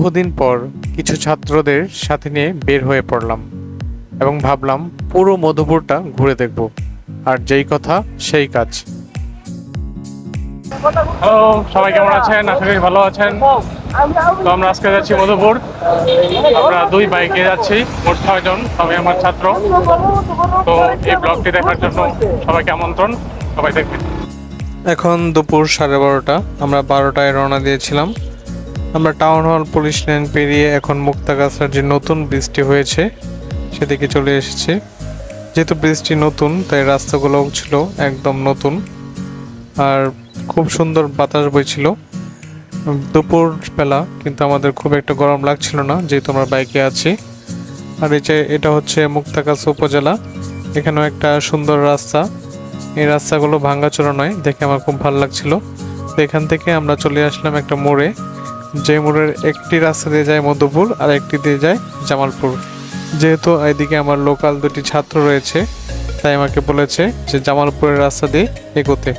বহুদিন পর কিছু ছাত্রদের সাথে নিয়ে বের হয়ে পড়লাম এবং ভাবলাম পুরো মধুপুরটা ঘুরে দেখব আর যেই কথা সেই কাজ। হ্যালো সবাই কেমন আছেন? আশা করি ভালো আছেন। তো আমরা আজকে যাচ্ছি মধুপুর। আমরা দুই বাইকে যাচ্ছি মোট ছয়জন সবাই আমার ছাত্র। তো এই ব্লগটি দেখার জন্য সবাইকে আমন্ত্রণ সবাই দেখবেন। এখন দুপুর সাড়ে বারোটা আমরা বারোটায় রওনা দিয়েছিলাম। আমরা টাউন হল, পুলিশ লাইন পেরিয়ে এখন মুক্তাগাছার যে নতুন ব্রিজটি হয়েছে, সেদিকে চলে এসেছি। যেহেতু ব্রিজটি নতুন, তাই রাস্তাগুলোও ছিল একদম নতুন। আর খুব সুন্দর বাতাস বইছিল। দুপুর বেলা, কিন্তু আমাদের খুব একটা গরম লাগছিল না, যেহেতু আমরা বাইকে আছি। আর এই যে, এটা হচ্ছে মুক্তাগাছা উপজেলা। এখানেও একটা সুন্দর রাস্তা। এই রাস্তাগুলো ভাঙ্গাচোরা নয়, দেখে আমার খুব ভালো লাগছিল। এখান থেকে আমরা চলে আসলাম একটা মোড়ে। যে মোড়ের একটি রাস্তা দিয়ে যায় মধুপুর, আর একটি দিয়ে যায় জামালপুর। যেহেতু এদিকে আমার লোকাল দুটি ছাত্র রয়েছে, তাই আমাকে বলেছে যে জামালপুরের রাস্তা দিয়ে এগোতে।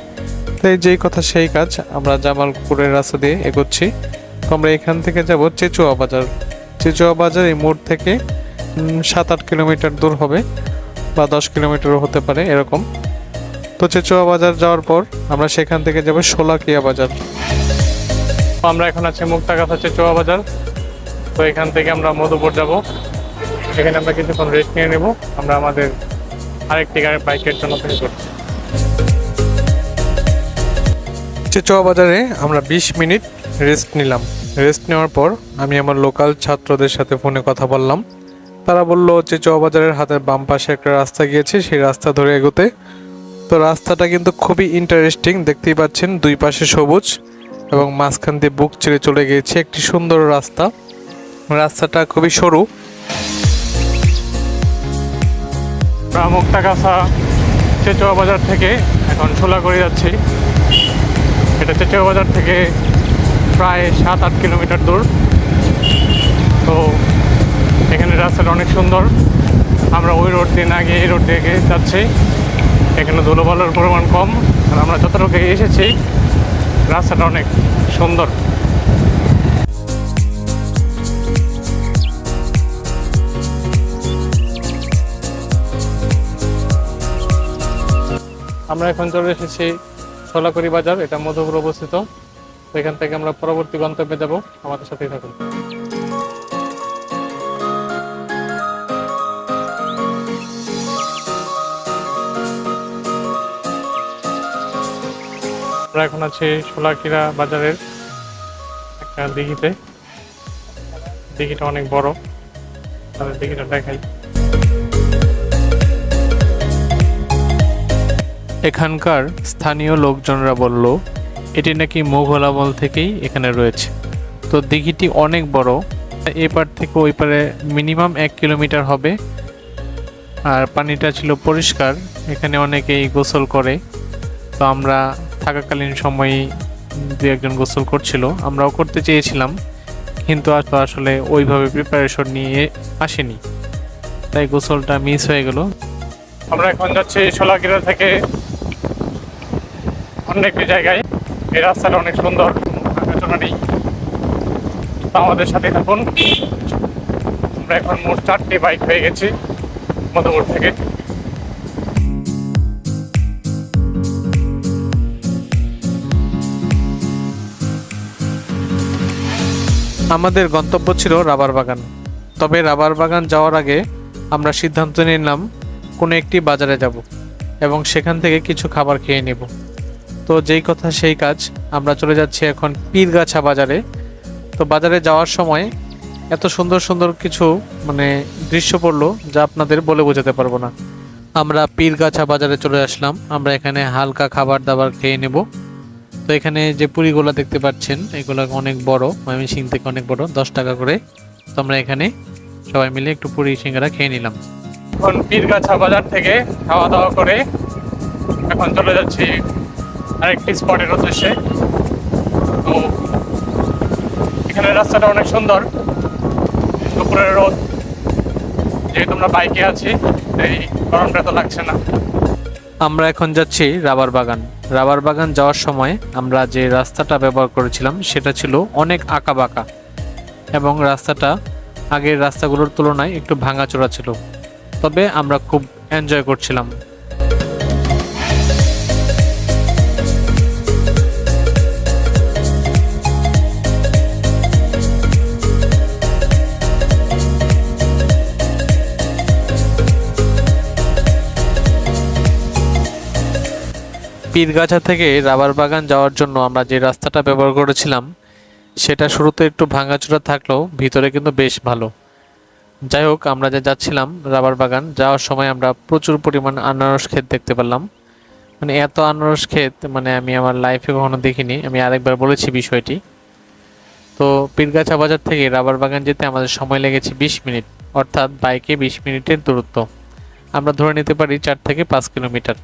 তাই যেই কথা সেই কাজ, আমরা জামালপুরের রাস্তা দিয়ে এগোচ্ছি। তো আমরা এখান থেকে যাব চেচুয়া বাজার। চেচুয়া বাজার এই মোড় থেকে সাত আট কিলোমিটার দূর হবে, বা দশ কিলোমিটারও হতে পারে এরকম। তো চেচুয়া বাজার যাওয়ার পর আমরা সেখান থেকে যাব শোলাকিয়া বাজার। আমরা এখন আছি চেচুয়া বাজার। তো এখান থেকে আমরা মধুপুর যাব। এখানে আমরা কিছুক্ষণ রেস্ট নিয়ে নেব। আমরা আমাদের আরেকটি গাড়ির বাইকের জন্য তৈরি করছি। চেচুয়া বাজারে আমরা বিশ মিনিট রেস্ট নিলাম। রেস্ট নেওয়ার পর আমি আমার লোকাল ছাত্রদের সাথে ফোনে কথা বললাম। তারা বলল চেচুয়া বাজারের হাতের বাম পাশে একটা রাস্তা গিয়েছে, সেই রাস্তা ধরে এগোতে। তো রাস্তাটা কিন্তু খুবই ইন্টারেস্টিং দেখতেই পাচ্ছেন দুই পাশে সবুজ। এবং মাঝখান দিয়ে বুক ছেড়ে চলে গিয়েছে একটি সুন্দর রাস্তা। রাস্তাটা খুবই সরু। মুক্তাগাছা চেচুয়া বাজার থেকে এখন ছোলা করে যাচ্ছি। এটা চেচুয়া বাজার থেকে প্রায় সাত, আট কিলোমিটার দূর। তো এখানে রাস্তাটা অনেক সুন্দর। আমরা ওই রোড দিয়ে না গিয়ে এই রোড দিয়ে যাচ্ছি। এখানে ধুলোবালোর পরিমাণ কম। আর আমরা যতটুকু এসেছি রাস্তাটা অনেক সুন্দর। আমরা এখন চলে এসেছি সোলাকুড়ি বাজার, এটা মধুপুর অবস্থিত। এখান থেকে আমরা পরবর্তী গন্তব্যে যাব। আমাদের সাথেই থাকুন। আমরা এখন আছি সোলাকিরা বাজারের একটা দিঘিতে। দিঘিটা অনেক বড়। তাদের দিঘিটা দেখাই। এখানকার স্থানীয় লোকজনরা বলল, এটি নাকি মোঘল আমল থেকেই এখানে রয়েছে। তো দিঘিটি অনেক বড়। এই পার থেকে ওই পারে মিনিমাম এক কিলোমিটার হবে। আর পানিটা ছিল পরিষ্কার। এখানে অনেকেই গোসল করে। তো আমরা থাকাকালীন সময়ে দু একজন গোসল করছিল। আমরাও করতে চেয়েছিলাম, কিন্তু আসলে ওইভাবে প্রিপারেশন নিয়ে আসেনি। তাই গোসলটা মিস হয়ে গেল। আমরা এখন যাচ্ছি সোলাকিরা থেকে অন্য একটি জায়গায়। এই রাস্তাটা অনেক সুন্দর আলোচনা নেই আমাদের সাথে থাকুন। আমরা এখন মোট চারটি বাইক হয়ে গেছি মধুপুর থেকে। আমাদের গন্তব্য ছিল রাবার বাগান। তবে রাবার বাগান যাওয়ার আগে আমরা সিদ্ধান্ত নিলাম কোনো একটি বাজারে যাব এবং সেখান থেকে কিছু খাবার খেয়ে নেব। তো যেই কথা সেই কাজ, আমরা চলে যাচ্ছি এখন পীরগাছা বাজারে। তো বাজারে যাওয়ার সময় এত সুন্দর সুন্দর কিছু মানে দৃশ্য পড়ল যা আপনাদের বলে বোঝাতে পারব না। আমরা পীরগাছা বাজারে চলে আসলাম। আমরা এখানে হালকা খাবার দাবার খেয়ে নেব। তো এখানে যে পুরিগুলো দেখতে পাচ্ছেন এগুলো অনেক বড় ময়মনসিং থেকে অনেক বড় দশ টাকা করে। তো আমরা এখানে সবাই মিলে একটু পুরি সিঙ্গারা খেয়ে নিলাম। এখন পীরগাছা বাজার থেকে খাওয়া দাওয়া করে এখন চলে যাচ্ছি আরেকটি স্পটের উদ্দেশ্যে। তো এখানে রাস্তাটা অনেক সুন্দর দুপুরের রোদ। যেহেতু আমরা বাইকে আছি এই গরমটা তো লাগছে না। আমরা এখন যাচ্ছি রাবার বাগান। রাবার বাগান যাওয়ার সময় আমরা যে রাস্তাটা ব্যবহার করেছিলাম, সেটা ছিল অনেক আঁকা বাঁকা এবং রাস্তাটা আগের রাস্তাগুলোর তুলনায় একটু ভাঙাচোরা ছিল। তবে আমরা খুব এনজয় করছিলাম। পীরগাছা থেকে রাবার বাগান যাওয়ার জন্য আমরা যে রাস্তাটা ব্যবহার করেছিলাম, সেটা শুরুতে একটু ভাঙাচোরা থাকলেও ভিতরে কিন্তু বেশ ভালো। যাই হোক, আমরা যে যাচ্ছিলাম রাবার বাগান, যাওয়ার সময় আমরা প্রচুর পরিমাণ আনারস ক্ষেত দেখতে পেলাম। মানে এত আনারস ক্ষেত মানে আমি আমার লাইফে কখনো দেখিনি। আমি আরেকবার বলেছি বিষয়টি। তো পীরগাছা বাজার থেকে রাবার বাগান যেতে আমাদের সময় লেগেছে বিশ মিনিট, অর্থাৎ বাইকে বিশ মিনিটের দূরত্ব। আমরা ধরে নিতে পারি চার থেকে পাঁচ কিলোমিটার।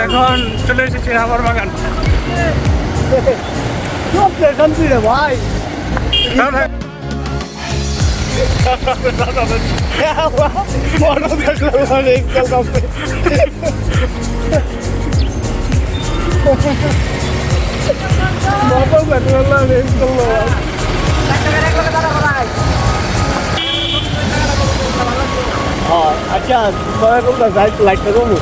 এখন চলে এসেছি রাবার বাগান। ভাই স্কেল আচ্ছা লাইটটা কমু?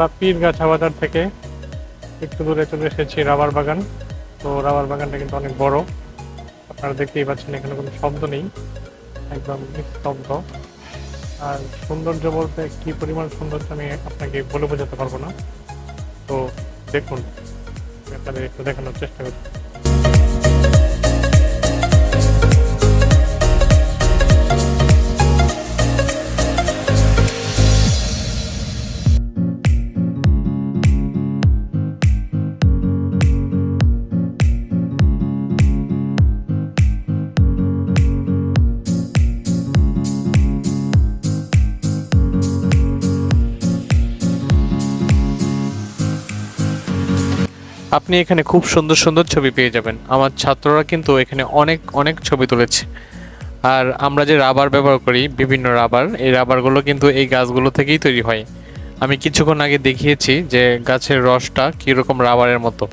আমরা পীরগাছা বাজার থেকে একটু দূরে চলে এসেছি রাবার বাগান। তো রাবার বাগানটা কিন্তু অনেক বড়। আপনারা দেখতেই পাচ্ছেন এখানে কোনো শব্দ নেই, একদম নিস্তব্ধ। আর সৌন্দর্য বলতে কী পরিমাণ সৌন্দর্য আমি আপনাকে বলে বোঝাতে পারব না। তো দেখুন, আপনাদের একটু দেখানোর চেষ্টা করছি। আপনি এখানে খুব সুন্দর সুন্দর ছবি পেয়ে যাবেন। আমার ছাত্ররা কিন্তু এখানে অনেক অনেক ছবি তুলেছে। আর আমরা যে রাবার ব্যবহার করি, বিভিন্ন রাবার, এই রাবারগুলো কিন্তু এই গাছগুলো থেকেই তৈরি হয়। আমি কিছুক্ষণ আগে দেখিয়েছি যে গাছের রসটা কীরকম রাবারের মতো।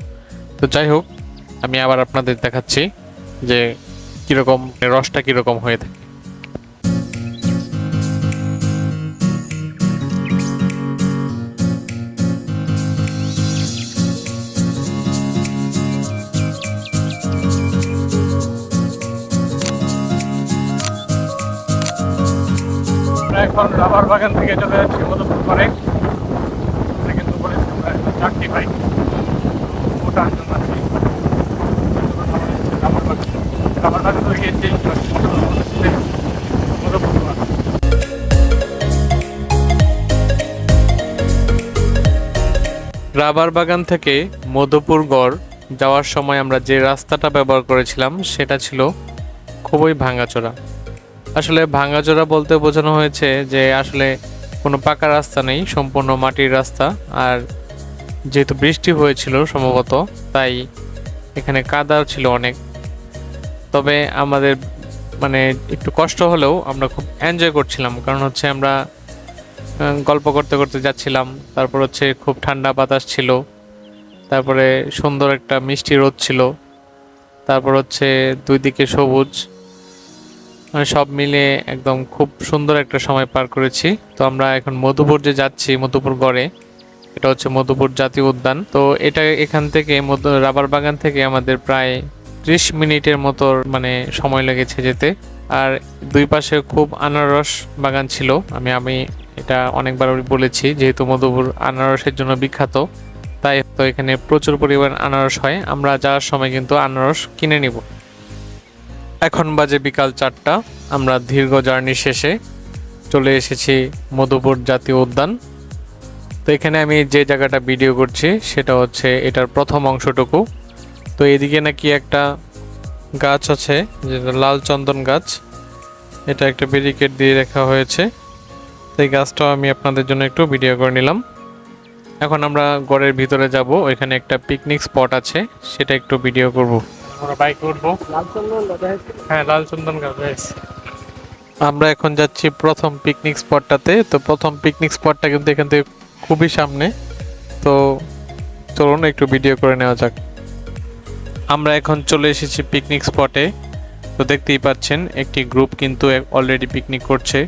তো যাই হোক, আমি আবার আপনাদের দেখাচ্ছি যে কীরকম, রসটা কীরকম হয়ে থাকে। এখন রাবার বাগান থেকে চলে যাচ্ছি, মধুপুর করে কিন্তু বলেছি আমরা এখন চারটি আছি রাবার বাগান। রাবার বাগান থেকে গিয়েছি রাবার বাগান থেকে মধুপুর গড় যাওয়ার সময় আমরা যে রাস্তাটা ব্যবহার করেছিলাম, সেটা ছিল খুবই ভাঙাচোরা। আসলে ভাঙাচোরা বলতে বোঝানো হয়েছে যে আসলে কোনো পাকা রাস্তা নেই, সম্পূর্ণ মাটির রাস্তা। আর যেহেতু বৃষ্টি হয়েছিল সম্ভবত, তাই এখানে কাদা ছিল অনেক। তবে আমাদের মানে একটু কষ্ট হলেও আমরা খুব এনজয় করছিলাম। কারণ হচ্ছে আমরা গল্প করতে করতে যাচ্ছিলাম। তারপর হচ্ছে খুব ঠান্ডা বাতাস ছিল। তারপরে সুন্দর একটা মিষ্টি রোদ ছিল। তারপর হচ্ছে দুই দিকে সবুজ। সব মিলে একদম খুব সুন্দর একটা সময় পার করেছি। তো আমরা এখন মধুপুর যে যাচ্ছি, মধুপুর গড়ে, এটা হচ্ছে মধুপুর জাতীয় উদ্যান। তো এটা এখান থেকে মধু, রাবার বাগান থেকে আমাদের প্রায় ত্রিশ মিনিটের মতো মানে সময় লেগেছে যেতে। আর দুই পাশে খুব আনারস বাগান ছিল। আমি আমি এটা অনেকবার বলেছি, যেহেতু মধুপুর আনারসের জন্য বিখ্যাত, তাই তো এখানে প্রচুর পরিমাণ আনারস হয়। আমরা যাওয়ার সময় কিন্তু আনারস কিনে নিব। এখন বাজে বিকাল চারটা। আমরা দীর্ঘ জার্নি শেষে চলে এসেছি মধুপুর জাতীয় উদ্যান। তো এখানে আমি যে জায়গাটা ভিডিও করছি, সেটা হচ্ছে এটার প্রথম অংশটুকু। তো এদিকে নাকি একটা গাছ আছে, যেটা লাল চন্দন গাছ। এটা একটা ব্যারিকেড দিয়ে রাখা হয়েছে। এই গাছটাও আমি আপনাদের জন্য একটু ভিডিও করে নিলাম। এখন আমরা ঘরের ভিতরে যাব। ওইখানে একটা পিকনিক স্পট আছে, সেটা একটু ভিডিও করব। আমরা বাইকে উঠবো। হ্যাঁ লাল চন্দন। আমরা এখন যাচ্ছি প্রথম পিকনিক স্পটটাতে তো প্রথম পিকনিক স্পটটা কিন্তু এখান থেকে খুবই সামনে। তো চলুন, একটু ভিডিও করে নেওয়া যাক। আমরা এখন চলে এসেছি পিকনিক স্পটে তো দেখতেই পাচ্ছেন, একটি গ্রুপ কিন্তু অলরেডি পিকনিক করছে।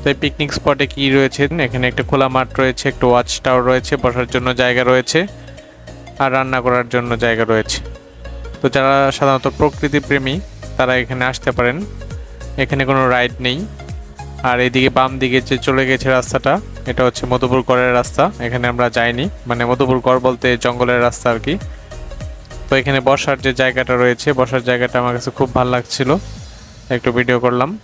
তো এই পিকনিক স্পটে কি রয়েছে? এখানে একটা খোলা মাঠ রয়েছে, একটা ওয়াচ টাওয়ার রয়েছে, বসার জন্য জায়গা রয়েছে। আর রান্না করার জন্য জায়গা রয়েছে। তো যারা সাধারণত প্রকৃতি প্রেমী তারা এখানে আসতে পারেন। এখানে কোনো রাইড নেই। আর এদিকে বাম দিকে যে চলে গেছে রাস্তাটা, এটা হচ্ছে মধুপুর গড়ের রাস্তা। এখানে আমরা যাইনি। মানে মধুপুর গড় বলতে জঙ্গলের রাস্তা আর কি। তো এখানে বসার যে জায়গাটা রয়েছে, বসার জায়গাটা আমার কাছে খুব ভালো লাগছিল। একটু ভিডিও করলাম।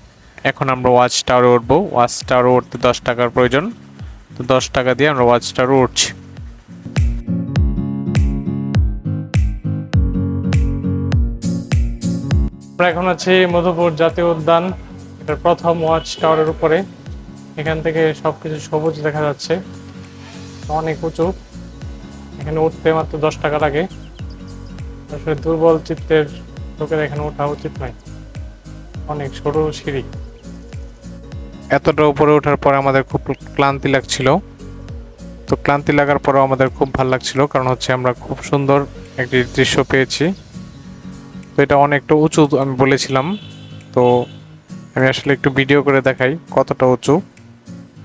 এখন আমরা ওয়াচ টাওয়ারে উঠবো। ওয়াচ টাওয়ারে উঠতে দশ টাকার প্রয়োজন। তো দশ টাকা দিয়ে আমরা ওয়াচ টাওয়ারে উঠছি। আমরা এখন আছি মধুপুর জাতীয় উদ্যান। এটার প্রথম ওয়াচ টাওয়ারের উপরে। এখান থেকে সবকিছু সবুজ দেখা যাচ্ছে। অনেক উঁচু। এখানে উঠতে মাত্র দশ টাকা লাগে। আসলে দুর্বল চিত্তের লোকের এখানে ওঠা উচিত নয়। অনেক সরু সিঁড়ি। এতটা উপরে ওঠার পর আমাদের খুব ক্লান্তি লাগছিল। তো ক্লান্তি লাগার পরেও আমাদের খুব ভালো লাগছিল। কারণ হচ্ছে আমরা খুব সুন্দর একটি দৃশ্য পেয়েছি। তো এটা অনেকটা উঁচু, আমি বলেছিলাম। তো আমি আসলে একটু ভিডিও করে দেখাই কতটা উঁচু।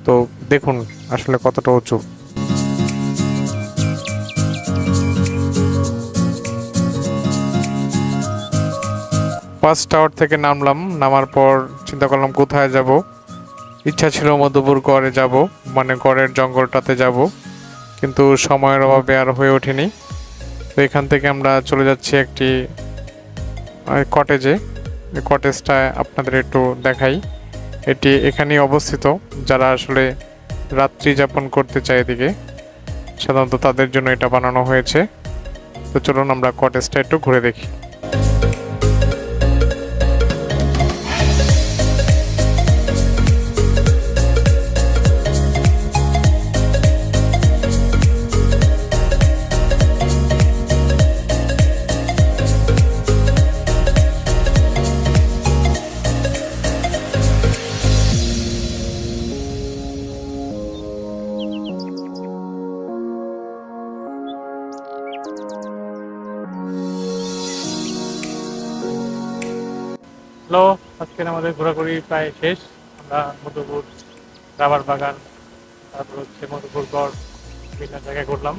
তো দেখুন আসলে কতটা উঁচু। ফার্স্ট টাওয়ার থেকে নামলাম, নামার পর চিন্তা করলাম কোথায় যাব। ইচ্ছা ছিল মধুপুর গড়ে যাব মানে গড়ের জঙ্গলটাতে যাব, কিন্তু সময়ের অভাবে আর হয়ে ওঠেনি। তো এখান থেকে আমরা চলে যাচ্ছি একটি কটেজে কটেজটা আপনাদের একটু দেখাই। এটি এখানেই অবস্থিত। যারা আসলে রাত্রি যাপন করতে চায় এদিকে, সাধারণত তাদের জন্য এটা বানানো হয়েছে। তো চলুন আমরা কটেজটা একটু ঘুরে দেখি। হ্যালো আজকের আমাদের ঘোরাঘুরি প্রায় শেষ। আমরা মধুপুর, রাবার বাগান, তারপর হচ্ছে মধুপুর গড় বিভিন্ন জায়গায় ঘুরলাম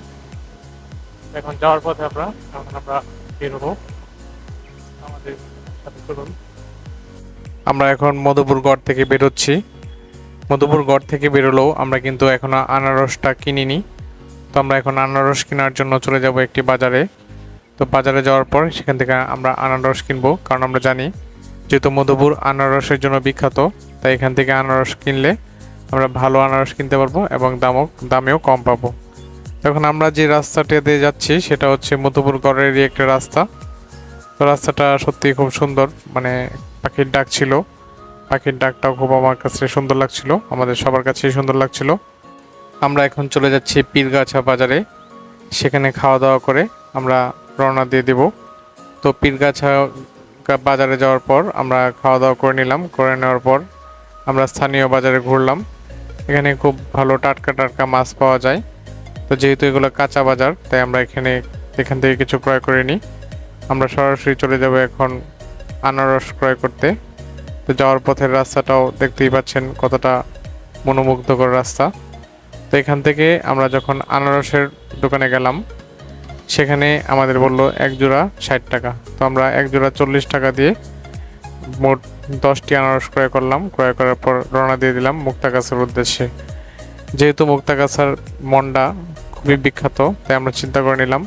এখন যাওয়ার পথে আমরা, এখন আমরা বেরোবো আমাদের সাথে চলুন। আমরা এখন মধুপুর গড় থেকে বেরোচ্ছি মধুপুর গড় থেকে বেরোলেও আমরা কিন্তু এখনও আনারসটা কিনিনি। তো আমরা এখন আনারস কেনার জন্য চলে যাব একটি বাজারে। তো বাজারে যাওয়ার পর সেখান থেকে আমরা আনারস কিনবো, কারণ আমরা জানি যেহেতু মধুপুর আনারসের জন্য বিখ্যাত, তাই এখান থেকে আনারস কিনলে আমরা ভালো আনারস কিনতে পারব এবং দামও, দামেও কম পাবো। এখন আমরা যে রাস্তাটা দিয়ে যাচ্ছি, সেটা হচ্ছে মধুপুর গড়েরই একটা রাস্তা। তো রাস্তাটা সত্যি খুব সুন্দর মানে পাখির ডাক ছিল। পাখির ডাকটাও খুব আমার কাছে সুন্দর লাগছিল, আমাদের সবার কাছেই সুন্দর লাগছিল। আমরা এখন চলে যাচ্ছি পীরগাছা বাজারে। সেখানে খাওয়া দাওয়া করে আমরা রওনা দিয়ে দেব। তো পীরগাছা বাজারে যাওয়ার পর আমরা খাওয়া দাওয়া করে নিলাম, করে নেওয়ার পর আমরা স্থানীয় বাজারে ঘুরলাম। এখানে খুব ভালো টাটকা টাটকা মাছ পাওয়া যায়। তো যেহেতু এগুলো কাঁচা বাজার, তাই আমরা এখানে, এখান থেকে কিছু ক্রয় করে নিই। আমরা সরাসরি চলে যাব এখন আনারস ক্রয় করতে। তো যাওয়ার পথের রাস্তাটাও দেখতেই পাচ্ছেন কতটা মনোমুগ্ধকর রাস্তা। তো এখান থেকে আমরা যখন আনারসের দোকানে গেলাম সেখানে আমাদের বলল এক জোড়া ষাট টাকা। তো আমরা এক জোড়া চল্লিশ টাকা দিয়ে মোট দশটি আনারস ক্রয় করলাম। ক্রয় করার পর রওনা দিয়ে দিলাম মুক্তাগাছার উদ্দেশ্যে। যেহেতু মুক্তাগাছার মন্ডা খুবই বিখ্যাত, তাই আমরা চিন্তা করে নিলাম,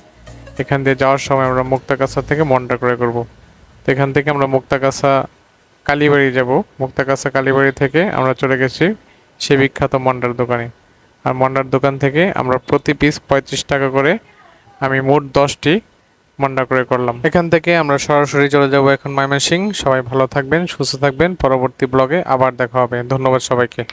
এখান দিয়ে যাওয়ার সময় আমরা মুক্তাগাছা থেকে মন্ডা ক্রয় করব। তো এখান থেকে আমরা মুক্তাগাছা কালীবাড়ি যাব। মুক্তাগাছা কালীবাড়ি থেকে আমরা চলে গেছি সে বিখ্যাত মন্ডার দোকানে। আর মন্ডার দোকান থেকে আমরা প্রতি পিস পঁয়ত্রিশ টাকা করে আমি মোট দশটি মন্ডা করে করলাম। এখান থেকে আমরা সরাসরি চলে যাব এখন ময়মনসিং সবাই ভালো থাকবেন, সুস্থ থাকবেন। পরবর্তী ব্লগে আবার দেখা হবে। ধন্যবাদ সবাইকে।